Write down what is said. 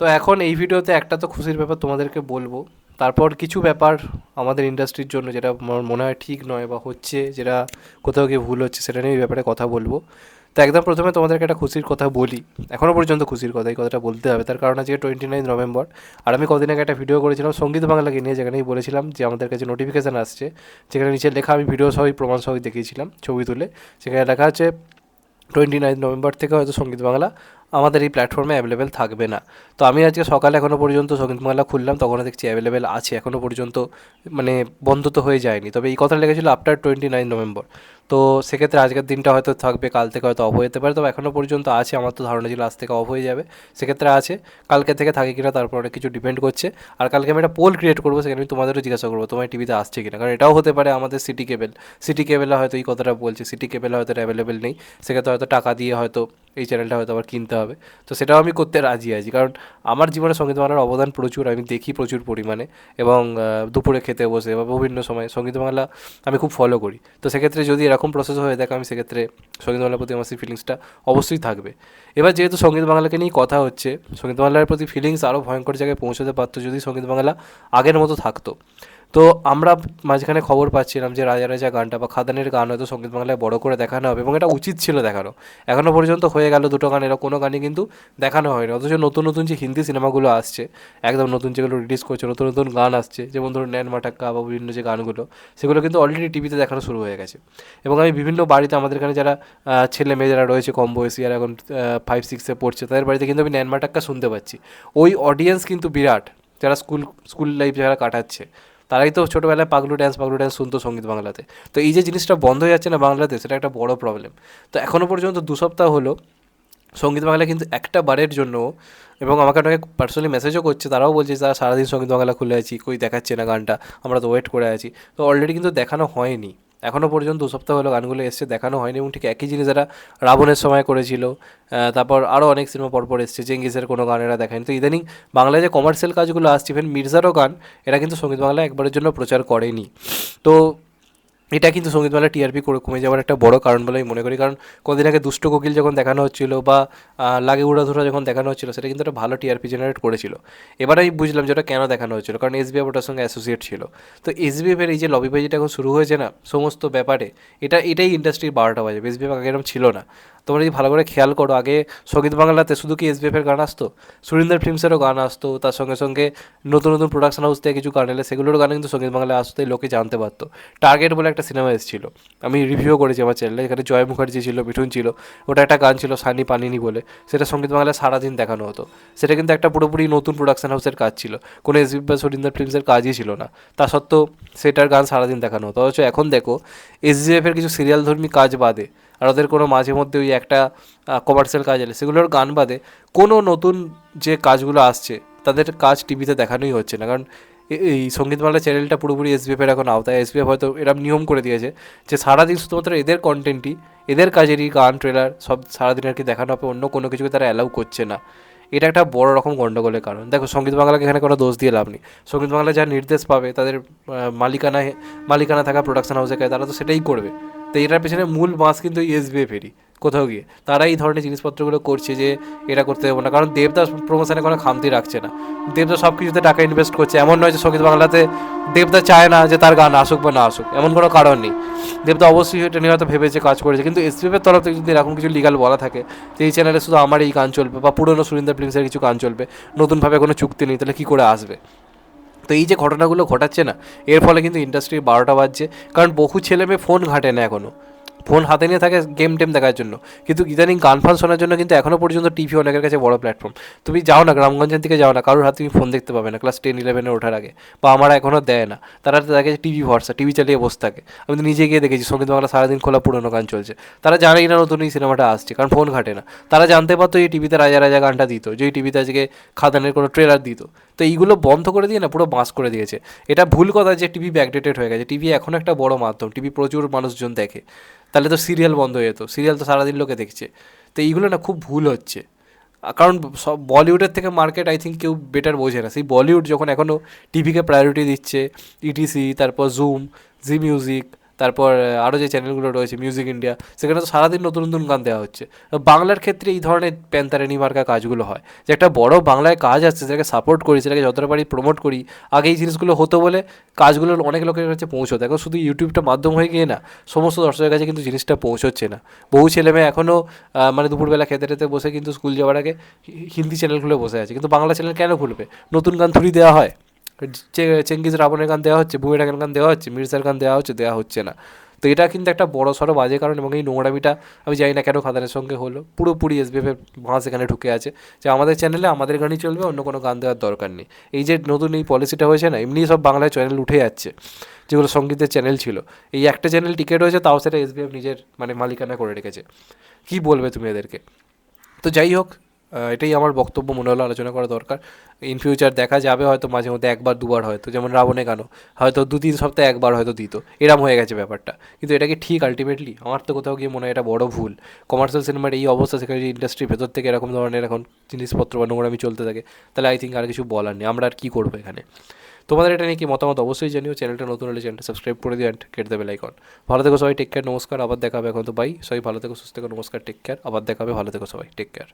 তো এখন এই ভিডিওতে একটা তো খুশির ব্যাপার তোমাদেরকে বলব। তারপর কিছু ব্যাপার আমাদের ইন্ডাস্ট্রির জন্য যেটা আমার মনে হয় ঠিক নয় বা হচ্ছে যেটা কোথাও গিয়ে ভুল হচ্ছে সেটা নিয়ে এই ব্যাপারে কথা বলব। তো একদম প্রথমে তোমাদেরকে একটা খুশির কথা বলি। এখনও পর্যন্ত খুশির কথা, এই কথাটা বলতে হবে। তার কারণ আজকে টোয়েন্টি নাইন নভেম্বর আর আমি কদিন আগে একটা ভিডিও করেছিলাম সংগীত বাংলাকে নিয়ে, যেখানেই বলেছিলাম যে আমাদের কাছে নোটিফিকেশান আসছে। যেখানে নিচে লেখা আমি ভিডিও সহই প্রমাণ সহই দেখিয়েছিলাম ছবি তুলে। সেখানে লেখা আছে টোয়েন্টি নাইন নভেম্বর থেকে হয়তো সংগীত বাংলা আমাদের এই প্ল্যাটফর্মে অ্যাভেলেবেল থাকবে না। তো আমি আজকে সকালে এখনও পর্যন্ত সংগীত মেলা খুললাম, তখনও দেখছি অ্যাভেলেবেল আছে এখনও পর্যন্ত মানে বন্ধ তো হয়ে যায়নি। তবে এই কথা লেগেছিলো আফটার টোয়েন্টি নাইন নভেম্বর তো সেক্ষেত্রে আজকের দিনটা হয়তো থাকবে, কাল থেকে হয়তো অফ হয়ে যেতে পারে। তবে এখনও পর্যন্ত আছে, আমার তো ধারণা ছিল আজ থেকে অফ হয়ে যাবে। সেক্ষেত্রে আছে, কালকে থেকে থাকে কিনা তারপর অনেক কিছু ডিপেন্ড করছে। আর কালকে আমি একটা পোল ক্রিয়েট করব, সেখানে আমি তোমাদেরও জিজ্ঞাসা করব, তোমার টিভিতে আসছে কিনা? কারণ এটাও হতে পারে আমাদের সিটি কেবেল সিটি কেবেলে হয়তো এই কথাটা বলছে সিটি কেবেলে হয়তো অ্যাভেলেবেল নেই। সেক্ষেত্রে হয়তো টাকা দিয়ে হয়তো এই চ্যানেলটা হয়তো আবার কিনতে হবে। তো সেটাও আমি করতে রাজি আছি। কারণ আমার জীবনে সংগীত বাংলার অবদান প্রচুর, আমি দেখি প্রচুর পরিমাণে। এবং দুপুরে খেতে বসে বা বিভিন্ন সময় সংগীত বাংলা আমি খুব ফলো করি। তো সেক্ষেত্রে যদি এরকম প্রসেস হয়ে থাকে আমি সেক্ষেত্রে সংগীত বাংলার প্রতি আমার সেই ফিলিংসটা অবশ্যই থাকবে। এবার যেহেতু সংগীত বাংলাকে নিয়েই কথা হচ্ছে, সংগীত বাংলার প্রতি ফিলিংস আরও ভয়ঙ্কর জায়গায় পৌঁছতে পারতো যদি সংগীত বাংলা আগের মতো থাকতো। তো আমরা মাঝখানে খবর পাচ্ছিলাম যে রাজা রাজা গানটা বা খাদানের গান হয়তো সংগীত বাংলায় বড় করে দেখানো হবে এবং এটা উচিত ছিল দেখানো। এখনও পর্যন্ত হয়ে গেল দুটো গান, এরা কোনো গানই কিন্তু দেখানো হয়নি। অথচ নতুন নতুন যে হিন্দি সিনেমাগুলো আসছে, একদম নতুন যেগুলো রিলিজ করছে, নতুন নতুন গান আসছে, যেমন ধরুন ন্যান মাটাক্কা বা বিভিন্ন যে গানগুলো, সেগুলো কিন্তু অলরেডি টিভিতে দেখানো শুরু হয়ে গেছে। এবং আমি বিভিন্ন বাড়িতে আমাদের এখানে যারা ছেলে মেয়ে যারা রয়েছে, কম বয়সী আর এখন ফাইভ সিক্সে পড়ছে, তাদের বাড়িতে কিন্তু আমি ন্যান মাটাক্কা শুনতে পাচ্ছি। ওই অডিয়েন্স কিন্তু বিরাট, যারা স্কুল স্কুল লাইফ যারা কাটাচ্ছে। তারাই তো ছোটোবেলায় পাগলু ড্যান্স পাগলু ড্যান্স শুনতো সংগীত বাংলাতে। তো এই যে জিনিসটা বন্ধ হয়ে যাচ্ছে না বাংলাতে, সেটা একটা বড় প্রবলেম তো এখনও পর্যন্ত দু সপ্তাহ হলো সংগীত বাংলা কিন্তু একটা বারের জন্য, এবং আমাকে অনেকে পার্সোনালি মেসেজও করছে, তারাও বলছে তারা সারাদিন সংগীত বাংলা খুলে আছি, কই দেখাচ্ছে না গানটা, আমরা তো ওয়েট করে আছি। তো অলরেডি কিন্তু দেখানো হয়নি। এখনও পর্যন্ত দু সপ্তাহ হলো গানগুলো এসছে, দেখানো হয়নি এবং ঠিক একই জিনিস যারা রাবণের সময় করেছিল তারপর আরও অনেক সিনেমা পরপর এসছে চেঙ্গিসের কোনো গান এরা দেখায়নি তো ইদানিং বাংলায় যে কমার্শিয়াল কাজগুলো আসছে ইভেন মির্জারও গান এরা কিন্তু সংগীত বাংলা একবারের জন্য প্রচার করেনি। তো এটা কিন্তু সংগীত সঙ্গীতমালা টিআরপি করে কমে যাওয়ার একটা বড় কারণ বলে আমি মনে করি। কারণ কদিন আগে দুষ্ট কোকিল যখন দেখানো হচ্ছিল বা লাগে উড়াধুরা যখন দেখানো হচ্ছিল, সেটা কিন্তু একটা ভালো টিআরপি জেনারেট করেছিল। এবার আমি বুঝলাম যে ওটা কেন দেখানো হচ্ছিল, কারণ এসবিএফ ওটার সঙ্গে অ্যাসোসিয়েট ছিল। তো এসবিএফের এই যে লবি বাজিটা এখন শুরু হয়েছে না, সমস্ত ব্যাপারে, এটা, এটাই ইন্ডাস্ট্রির বারোটা বাজে। এসবিএফ আগে এরকম ছিল না। তোমরা যদি ভালো করে খেয়াল করো, আগে সংগীত বাংলাতে শুধু কি এসবিএফের গান আসতো? সুরিন্দর ফিল্মসেরও গান আসতো, তার সঙ্গে সঙ্গে নতুন নতুন প্রোডাকশন হাউস থেকে কিছু গান এলে সেগুলোর গান কিন্তু সংগীত বাংলায় আসতে লোকে জানতে পারতো। টার্গেট বলে একটা সিনেমা এসেছিল। আমি রিভিউ করেছি আমার চ্যানেলে এখানে জয় মুখার্জি ছিল, মিঠুন ছিল। ওটা একটা গান ছিল, সানি পানিনি বলে। সেটা সংগীত বাংলায় সারাদিন দেখানো হতো। সেটা কিন্তু একটা পুরোপুরি নতুন প্রোডাকশন হাউসের কাজ ছিল। কোনো এসবি বা সুরিন্দর ফিল্মসের কাজই ছিল না। তা সত্ত্বেও সেটার গান সারাদিন দেখানো হতো। অথচ এখন দেখো এস এসজিএফের কিছু সিরিয়াল ধর্মী কাজ বাদে আর ওদের কোনো মাঝে মধ্যে ওই একটা কমার্শিয়াল কাজ এলে সেগুলোর গান বাদে কোনো নতুন যে কাজগুলো আসছে, তাদের কাজ টিভিতে দেখানোই হচ্ছে না। কারণ এই সংগীত বাংলা চ্যানেলটা পুরোপুরি এসবিএফের এখন আওতায়। এসবিএফ হয়তো এরম নিয়ম করে দিয়েছে যে সারাদিন শুধুমাত্র এদের কন্টেন্টই এদের কাজেরই গান ট্রেলার সব সারাদিন আর কি দেখানো হবে, অন্য কোনো কিছুকে তারা অ্যালাউ করছে না। এটা একটা বড় রকম গণ্ডগোলের কারণ। দেখো, সংগীত বাংলাকে এখানে কোনো দোষ দিয়ে লাভ নেই। সংগীত বাংলা যা নির্দেশ পাবে, তাদের মালিকানায়, মালিকানা থাকা প্রোডাকশন হাউসে তারা তো সেটাই করবে। তো এটার পেছনে মূল মাস কিন্তু এসবিএফেরই কোথাও গিয়ে। তারা এই ধরনের জিনিসপত্রগুলো করছে যে এটা করতে দেবো না। কারণ দেবদাস প্রমোশনে কোনো খামতি রাখছে না। দেবদা সব কিছুতে টাকা ইনভেস্ট করছে। এমন নয় যে সংগীত বাংলাতে দেবদা চায় না যে তার গান আসুক বা না আসুক। এমন কোনো কারণ নেই। দেবদা অবশ্যই এটা নিয়ে হয়তো ভেবেছে কাজ করেছে। কিন্তু এসপিএফের তরফ থেকে যদি এরকম কিছু লিগাল বলা থাকে, যে এই চ্যানেলে শুধু আমার এই গান চলবে বা পুরনো সুরিন্দর ফিল্মসের কিছু গান চলবে, নতুনভাবে কোনো চুক্তি নেই, তাহলে কী করে আসবে? তো এই যে ঘটনাগুলো ঘটাচ্ছে না, এর ফলে কিন্তু ইন্ডাস্ট্রি বারোটা বাজছে। কারণ বহু ছেলে মেয়ে ফোন ঘাটে না এখনও ফোন হাতে নিয়ে থাকে গেম টেম দেখার জন্য। কিন্তু ইদানিং গান ফান শোনার জন্য কিন্তু এখনও পর্যন্ত টিভি অনেকের কাছে বড় প্ল্যাটফর্ম তুমি যাও না গ্রামগঞ্জের দিকে যাও না, কারোর হাতে তুমি ফোন দেখতে পাবে না। ক্লাস টেন ইলেভেনে ওঠার আগে। বা আমার এখনও দেয় না। তারা দেখে টিভি ভরসা টিভি চালিয়ে বসে থাকে। আমি তো নিজে গিয়ে দেখেছি, সংগীত বাংলা সারাদিন খোলা পুরোনো গান চলছে। তারা জানেই না নতুন এই সিনেমাটা আসছে, কারণ ফোন ঘাটে না। তারা জানতে পারতো এই টিভিতে রাজা রাজা গানটা দিত, যে এই টিভিতে আজকে খাদানের কোনো ট্রেলার দিত। তো এইগুলো বন্ধ করে দিয়ে না, পুরো বাঁশ করে দিয়েছে। এটা ভুল কথা যে টিভি ব্যাকডেটেড হয়ে গেছে। টিভি এখন একটা বড় মাধ্যম টিভি প্রচুর মানুষজন দেখে। তাহলে তো সিরিয়াল বন্ধ হয়ে যেত। সিরিয়াল তো সারাদিন লোকে দেখছে। তো এইগুলো না খুব ভুল হচ্ছে। কারণ সব বলিউডের থেকে মার্কেট আই থিঙ্ক কেউ বেটার বোঝে না। সেই বলিউড যখন এখনও টিভিকে প্রায়োরিটি দিচ্ছে ইটিসি তারপর জুম জি মিউজিক তারপর আরও যে চ্যানেলগুলো রয়েছে মিউজিক ইন্ডিয়া সেখানে তো সারাদিন নতুন নতুন গান দেওয়া হচ্ছে। বাংলার ক্ষেত্রে এই ধরনের প্যান্তারেনি মার্কা কাজগুলো হয়। যে একটা বড় বাংলায় কাজ আসছে, সেটাকে সাপোর্ট করি, সেটাকে যতটা পারি প্রমোট করি, আগে এই জিনিসগুলো হতো বলে কাজগুলো অনেক লোকের কাছে পৌঁছতো। এখন শুধু ইউটিউবটা মাধ্যম হয়ে গিয়ে না, সমস্ত দর্শকের কাছে কিন্তু জিনিসটা পৌঁছচ্ছে না। বহু ছেলেমেয়ে এখনও মানে দুপুরবেলা খেতে টেতে বসে কিন্তু স্কুল যাওয়ার আগে হিন্দি চ্যানেল খুলে বসে আছে। কিন্তু বাংলা চ্যানেল কেন খুলবে? নতুন গান থুড়ি দেওয়া হয়। চেঙ্গিজ রাবণের গান দেওয়া হচ্ছে বুমেরাঙের গান দেওয়া হচ্ছে, মির্জার গান দেওয়া হচ্ছে দেওয়া হচ্ছে না। তো এটা কিন্তু একটা বড় সড়ো বাজে কারণ এবং এই নোংরামিটা আমি জানি না কেন খাদানের সঙ্গে হলো। পুরোপুরি এসবিএফের ভাঁজ এখানে ঢুকে আছে। যে আমাদের চ্যানেলে আমাদের গানই চলবে, অন্য কোনো গান দেওয়ার দরকার নেই। এই যে নতুন এই পলিসিটা হয়েছে না এমনি সব বাংলায় চ্যানেল উঠে যাচ্ছে। যেগুলো সঙ্গীতের চ্যানেল ছিল। এই একটা চ্যানেল টিকিট হয়েছে, তাও সেটা এসবিএফ নিজের মানে মালিকানা করে রেখেছে। কী বলবে তুমি এদেরকে? তো যাই হোক এটাই আমার বক্তব্য, মনে হলো আলোচনা করা দরকার। ইন ফিউচার দেখা যাবে হয়তো মাঝে মধ্যে একবার, দুবার হয়তো, যেমন রাবণে গানো হয়তো দু তিন সপ্তাহে একবার হয়তো দিত। এরম হয়ে গেছে ব্যাপারটা। কিন্তু এটা কি ঠিক আলটিমেটলি আমার তো কোথাও গিয়ে মনে হয় এটা বড় ভুল। কমার্শিয়াল সিনেমার এই অবস্থা, সেখানে ইন্ডাস্ট্রির ভেতর থেকে এরকম ধরনের এখন জিনিসপত্র বা নোংরামি চলতে থাকে, তাহলে আই থিঙ্ক আর কিছু বলার নেই। আমরা আর কী করব এখানে? তোমাদের এটা নিয়ে কি মতামত অবশ্যই জানিও। চ্যানেলটা নতুন হলে চ্যানেলটা সাবস্ক্রাইব করে দিও অ্যান্ড কেটে দেবে লাইকন ভালো থেকো সবাই টেক কেয়ার নমস্কার, আবার দেখাবে এখন তো বাই সবাই ভালো থেকো, সুস্থ থেকো, নমস্কার টেক কেয়ার আবার দেখাবে ভালো থেকো সবাই টেক কেয়ার